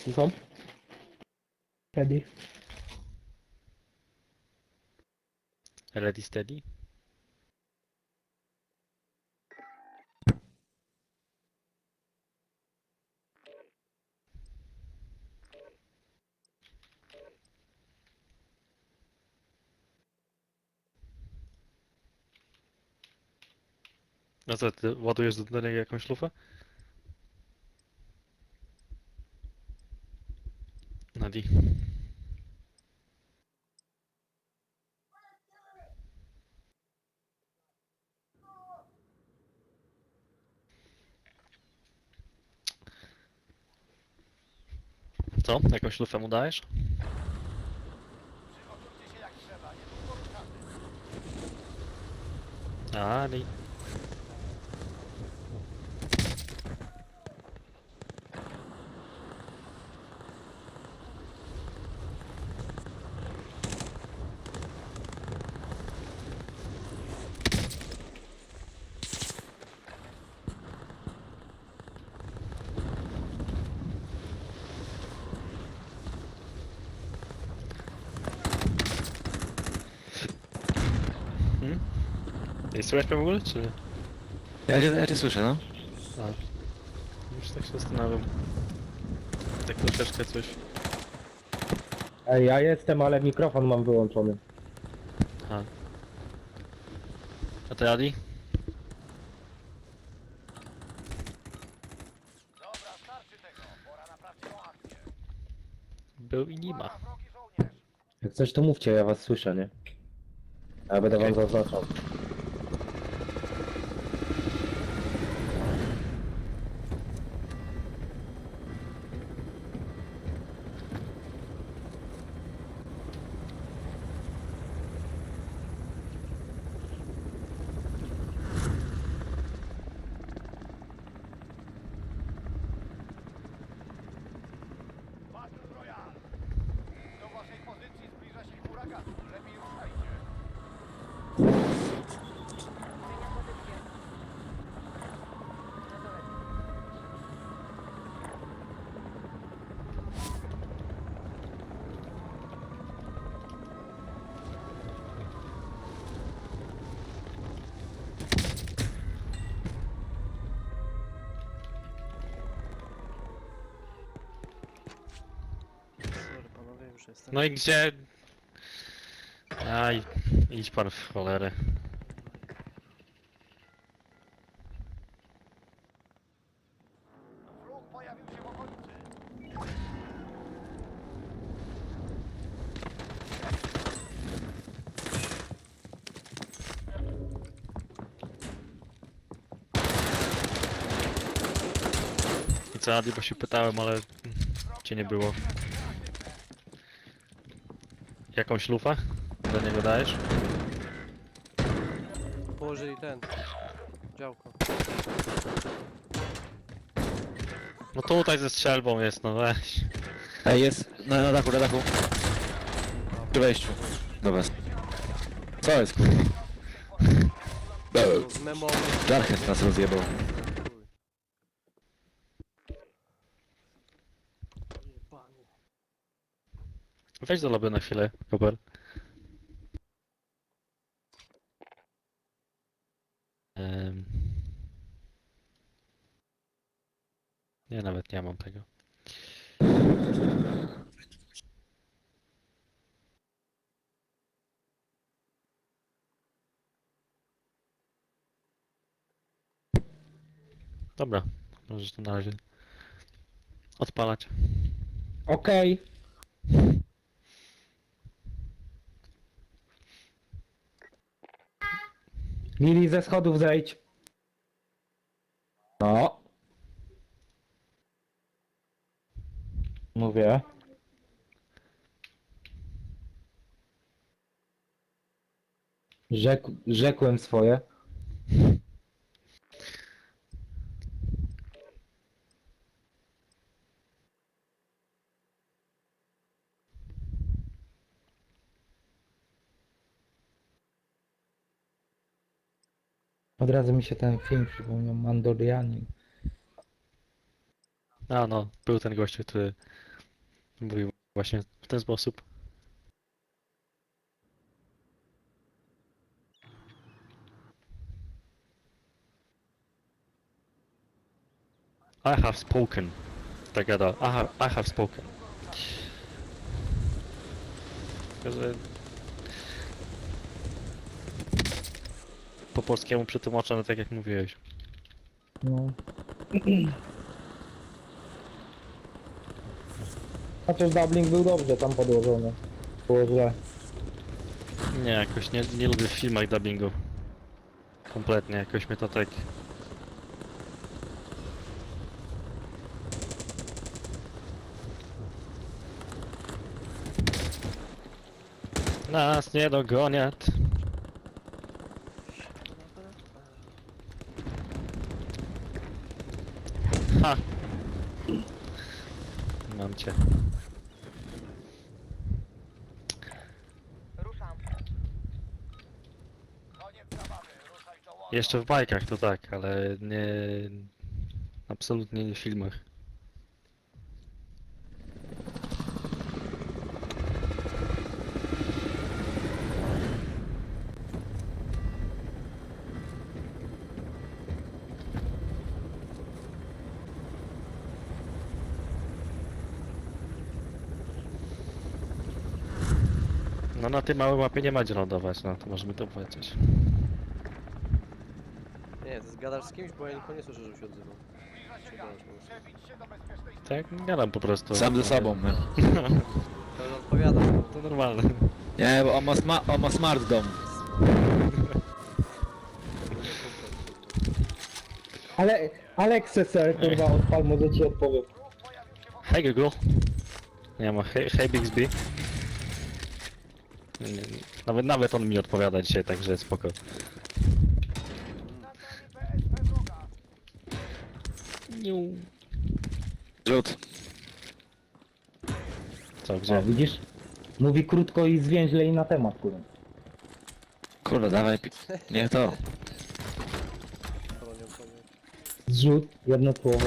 Wszyscy są? Ready? Ready steady? No co, ty ładujesz do do niego jakąś lufę? Nadi. Co? Jakąś lufę mu dajesz? Ali. Nie słychać mnie w ogóle, czy nie? Ja cię, ja cię słyszę, no. A, już tak się zastanawiam. Tak troszeczkę coś. Ej, ja jestem, ale mikrofon mam wyłączony. Aha. A ty Adi? Był i nie ma. Jak coś to mówcie, ja was słyszę, nie? Ja będę wam zaznaczał. No i gdzie? Aj, idź pan w cholerę. Wróg pojawił się co Adi, się pytałem, ale cię nie było. Jakąś lufę? Do niego dajesz? Położyli ten. Działko. No tutaj ze strzelbą jest, no weź. Ej, jest na, na dachu, na dachu. Przy wejściu. Dobra. Co jest, kurwa? Memo. Jarhead nas rozjebał. Weź do lobby na chwilę. Em. Nie, nawet nie mam tego. Dobra, możesz to na razie odpalać. Okej. Lili ze schodów zejdź. No. Mówię. Rzekł, rzekłem swoje. Od razu mi się ten film przypomniał, Mandorianin. A no, był ten gościu, który Mówił właśnie w ten sposób. I have spoken. Tak gada. I have, I have spoken że Po polskiemu przetłumaczone tak jak mówiłeś. No. Też dubbing był dobrze tam podłożony. Było źle. Nie, jakoś nie, nie lubię w filmach dubbingu. Kompletnie, jakoś mnie to tak... Nas nie dogoniat. Mam cię. Ruszam. Jeszcze w bajkach to tak, ale nie... Absolutnie nie w filmach. No na tej małej mapie nie ma gdzie lądować, no to możemy to powiedzieć. Nie, to gadasz z kimś, bo ja nikogo nie słyszę, żeby się odzywał. Tak, gadam po prostu. Sam ze sobą, my. To odpowiadam. To normalne. Nie, bo on ma, sma on ma smart dom. Ale Alexeser kurwa odpal, może ci odpowiem. Hej Google. Nie ma, hej, hej Bixby. Nie, nie, Nawet, nawet on mi odpowiada dzisiaj, także spoko. Wroga. Rzut. Co, O, gdzie? widzisz? Mówi krótko i zwięźle i na temat, kurwa. Kurwa, dawaj. pi- Nie to. Zrzut, jedno słowo.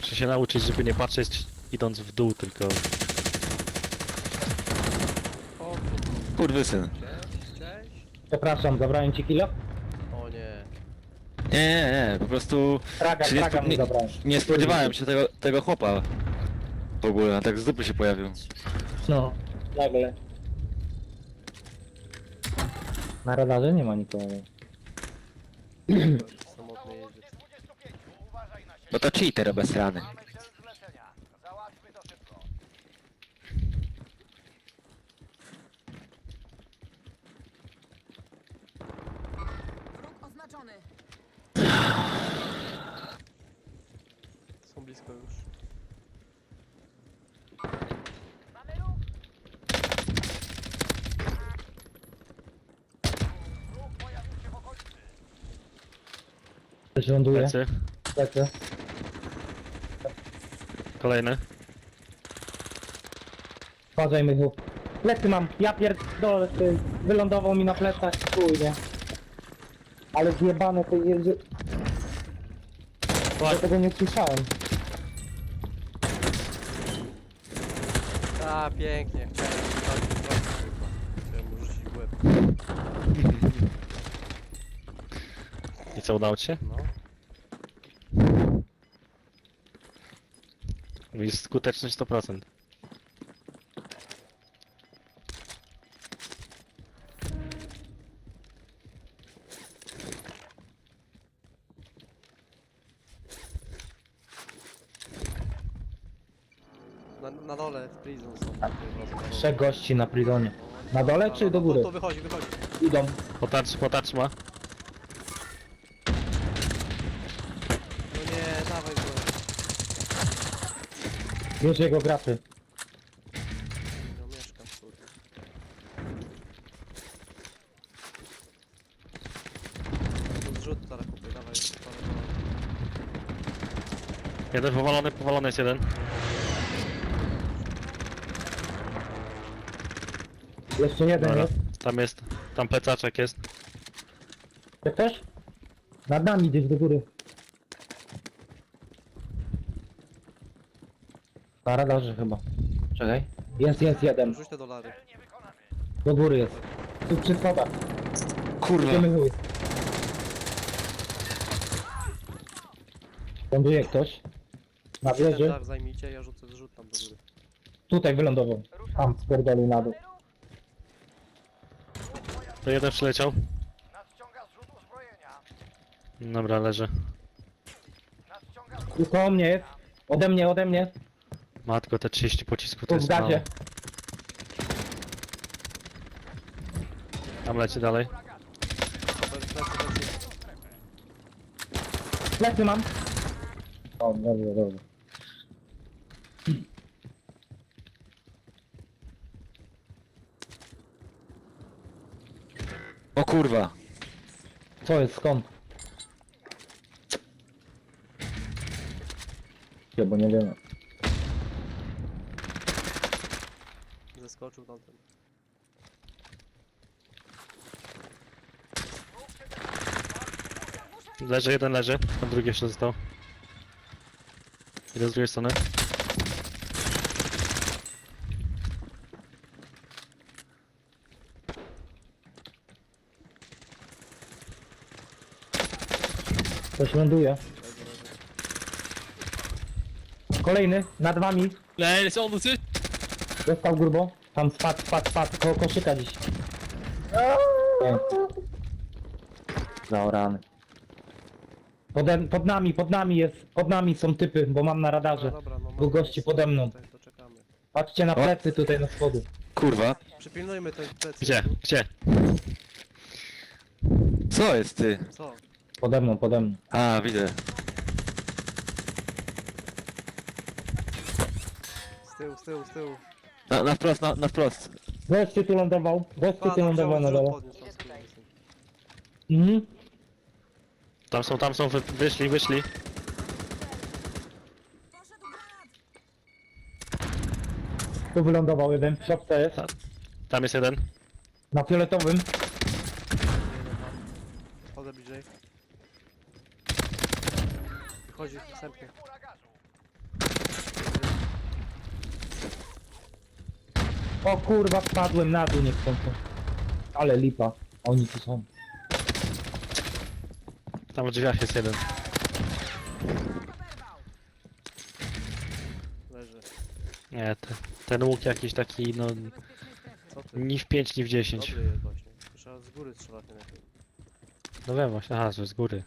Muszę się nauczyć, żeby nie patrzeć idąc w dół, tylko... O, Kurwysyn. cześć, cześć. Przepraszam, zabrałem ci kilo? O nie. Nie, nie, nie, po prostu Traga, Czyli traga to mi nie- zabrałem. nie spodziewałem się tego, tego chłopa. W ogóle, a tak z dupy się pojawił. No, nagle. Na radarze nie ma nikogo. Samotny jeździec. 25. Uważaj na siebie. Bo to cheater bez rany. Mamy cel zlecenia. Załatwmy to szybko. Oznaczony. Są blisko już. Mamy ruch. Ruch pojawił się w okolicy. Też ląduje. Plecy. Lecę. Kolejny. Uważaj, Mychu. Plecy mam, ja pierdolę, ty. Wylądował mi na plecach, chuj, nie. Ale zjebane to jedzie. Ja tego nie słyszałem. A, pięknie. Chciałem kurwa. Mu rzucić w łeb. I co, udało ci się? No. Jest skuteczność 100%. Dole w prison są. Trzech gości na prizonie. Na dole czy do góry? To, to wychodzi, wychodzi. Idą. Potarcz, potarcz ma. No nie, dawaj go. Wiesz jego graczy. No mieszkam, kurde. To zrzut teraz kupię, dawaj. dolarów. Jeden powalony, powalony jest jeden. Jeszcze jeden Dobra, jest. tam jest, tam plecaczek jest. Jak też? Nad nami gdzieś do góry. Na radarze chyba. Czekaj. Jest, jest jeden. Rzuć te dolary. Do góry jest. Tu przy schodach. Kurwa, Ląduje ktoś. Na Jeden wieży. zajmijcie, ja rzucę zrzut tam do góry. Tutaj wylądował. Tam spierdolił na dół. To jeden przyleciał. Nadciąga zrzut uzbrojenia. Dobra, leży. Nadciąga Tu koło mnie jest. Ode mnie, ode mnie. Matko, te 30 pocisków to Tu w jest mało. gazie. Tam leci dalej. Plecy mam. O, dobrze, dobrze. Kurwa. Co jest, skąd? Nie, bo nie wiemy. Zeskoczył tamten. Leży, jeden leży. Tam drugi jeszcze został. Idę z drugiej strony. Ktoś ląduje. Kolejny, nad wami. Dostał grubą. Tam spadł, spadł, spadł. Koło koszyka dziś. Nie. Zaorany. Pode, pod nami, pod nami jest. Pod nami są typy, bo mam na radarze. Dobra, dobra, no Dwóch mamy gości pode mną. Tutaj, to czekamy. Patrzcie na plecy tutaj na schody. Kurwa. Przypilnujmy te plecy. Gdzie? Gdzie? Co jest ty? Co? Pode mną, pode mną. A, widzę. Z tyłu, z tyłu, z tyłu. Na, na wprost, na, na wprost. Gościu tu lądował. Pa, tu lądował na dole. podniósł tam z tyłu. Mhm. Tam są, tam są, wy, wyszli, wyszli. Tu wylądował jeden. W środce jest. Tam jest jeden. Na fioletowym. Chodzę bliżej. Następnie. chmura gazu. O kurwa, spadłem na dół niechcący. Ale lipa. Oni tu są. Tam w drzwiach jest jeden. Leży. Nie, te, ten łuk jakiś taki, no... Co ty? Ni w 5, ni w 10. Dobry jest właśnie. Trzeba z góry strzelać najlepiej. No wiem właśnie, aha, że z góry.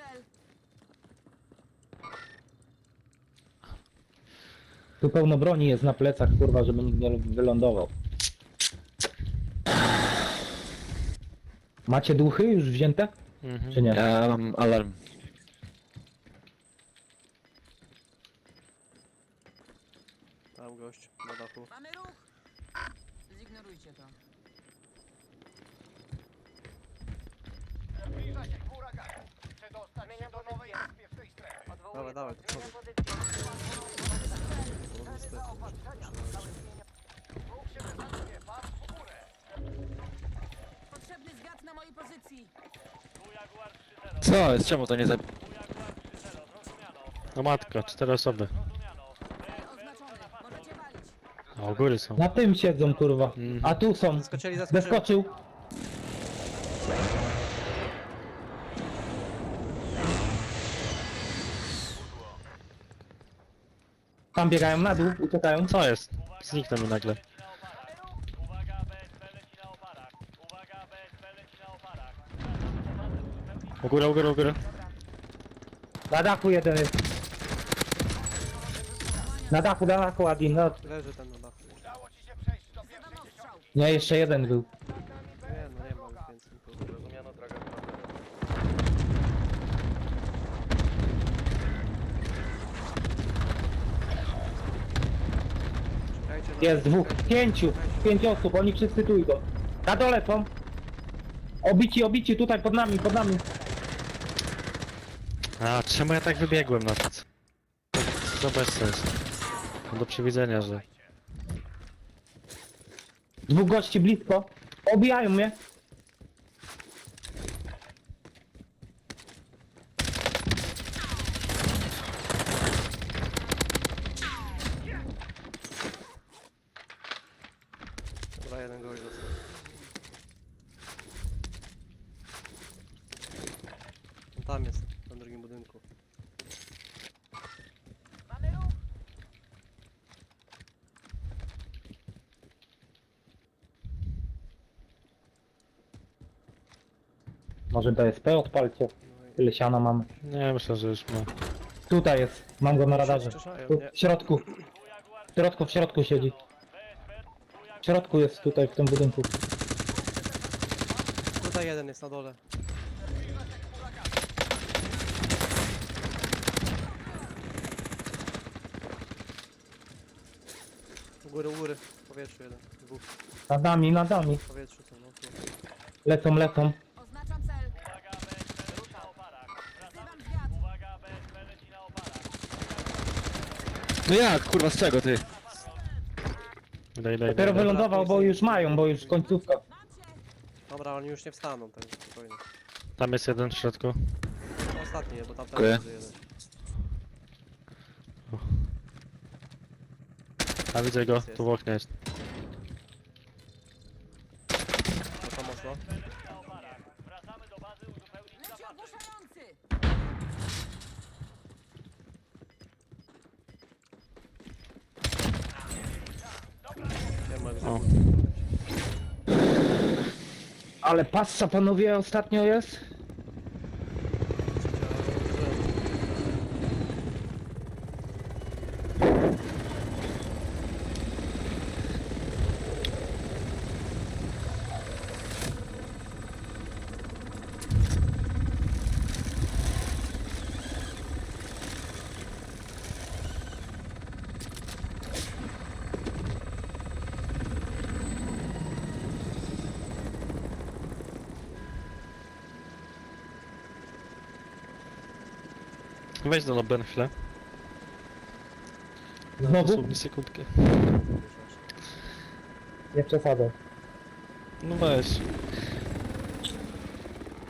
Cel! Tu pełno broni jest na plecach, kurwa, żeby nikt nie wylądował. Macie duchy już wzięte? Mhm. Czy nie? Ja mam alarm. Tam gość na dachu. Mamy ruch! Zignorujcie to. Zbliża się chmura gazu. Przedostać się do nowej bezpiecznej strefy. Dawaj, dawaj. Górę. Potrzebny zwiat na mojej pozycji! Co jest? Czemu to nie zabi... No matka, cztery osoby. Oznaczony! Możecie walić! A u góry są. Na tym siedzą, kurwa. Mhm. A tu są. Zaskoczyli, zaskoczyli. Zeskoczył. Tam biegają na dół, uciekają. Co jest? Zniknął mi nagle. U góry, u góry, u góry. Na dachu jeden jest. Na dachu, na dachu, Adi. No, Leży ten na dachu. Udało ci się przejść do pierwszej Zadam ostrzał! nie, jeszcze jeden był. Nie, no nie ma już więcej nikogo. Zrozumiano, droga Czekajcie na Jest dwóch, pięciu, pięć osób, oni wszyscy tu idą. Na dole są. Obici, obici, tutaj pod nami, pod nami. A, czemu ja tak wybiegłem na to? To bez sensu. Do przewidzenia, że... Dwóch gości blisko. Obijają mnie. Dobra, jeden gość został. On Tam jest, na drugim budynku. Może BSP odpalcie. Tyle siana mamy. Nie, myślę, że już ma. Tutaj jest. Mam go na radarze. Tu, w środku. W środku, w środku siedzi. W środku jest tutaj, w tym budynku. Tutaj jeden jest na dole. U góry, u góry. W powietrzu jeden. Dwóch. Nad nami, nad nami. W powietrzu są, no. tu. Lecą, lecą. No jak, kurwa, z czego ty? Daj, daj, Dopiero daj, daj. wylądował, bo już mają, bo już końcówka. Dobra, oni już nie wstaną, tak spokojnie. Tam jest jeden w środku. Ostatni, bo tam Dziękuję. tam jest jeden. A widzę go, tu w oknie jest. To to mocno. Leci ogłuszający. Ma O. Ale passa panowie ostatnio jest. Weź do Loben chwilę. Znowu? Dosłownie sekundkę. Nie przesadzę. No weź.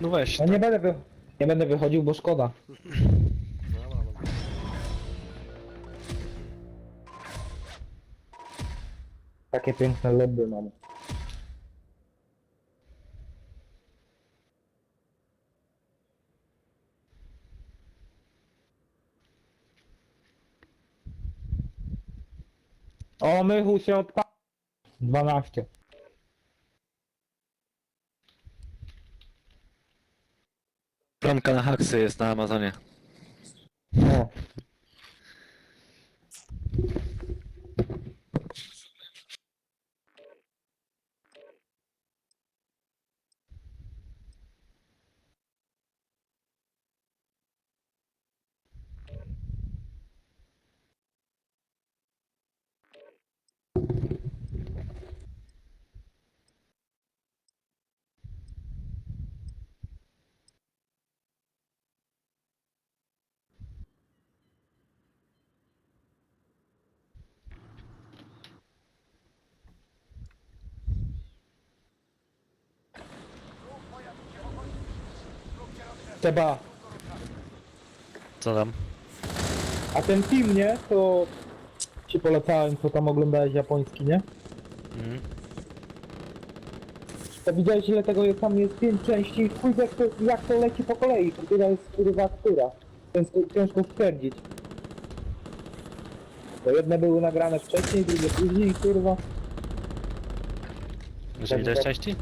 No weź. Ja nie będę, wy... nie będę wychodził, bo szkoda. No. Takie piękne leby mamy. O, mychu się odpa... 12. Plamka na haksy jest na Amazonie. O. Trzeba. Co tam? A ten film, nie? To ci polecałem, co tam oglądałeś japoński, nie? Mhm. To widziałeś ile tego jest, tam jest pięć części i chuj jak to, jak to leci po kolei, która jest kurwa która. Ciężko, ciężko stwierdzić. To jedne były nagrane wcześniej, drugie później, kurwa. Że ile części?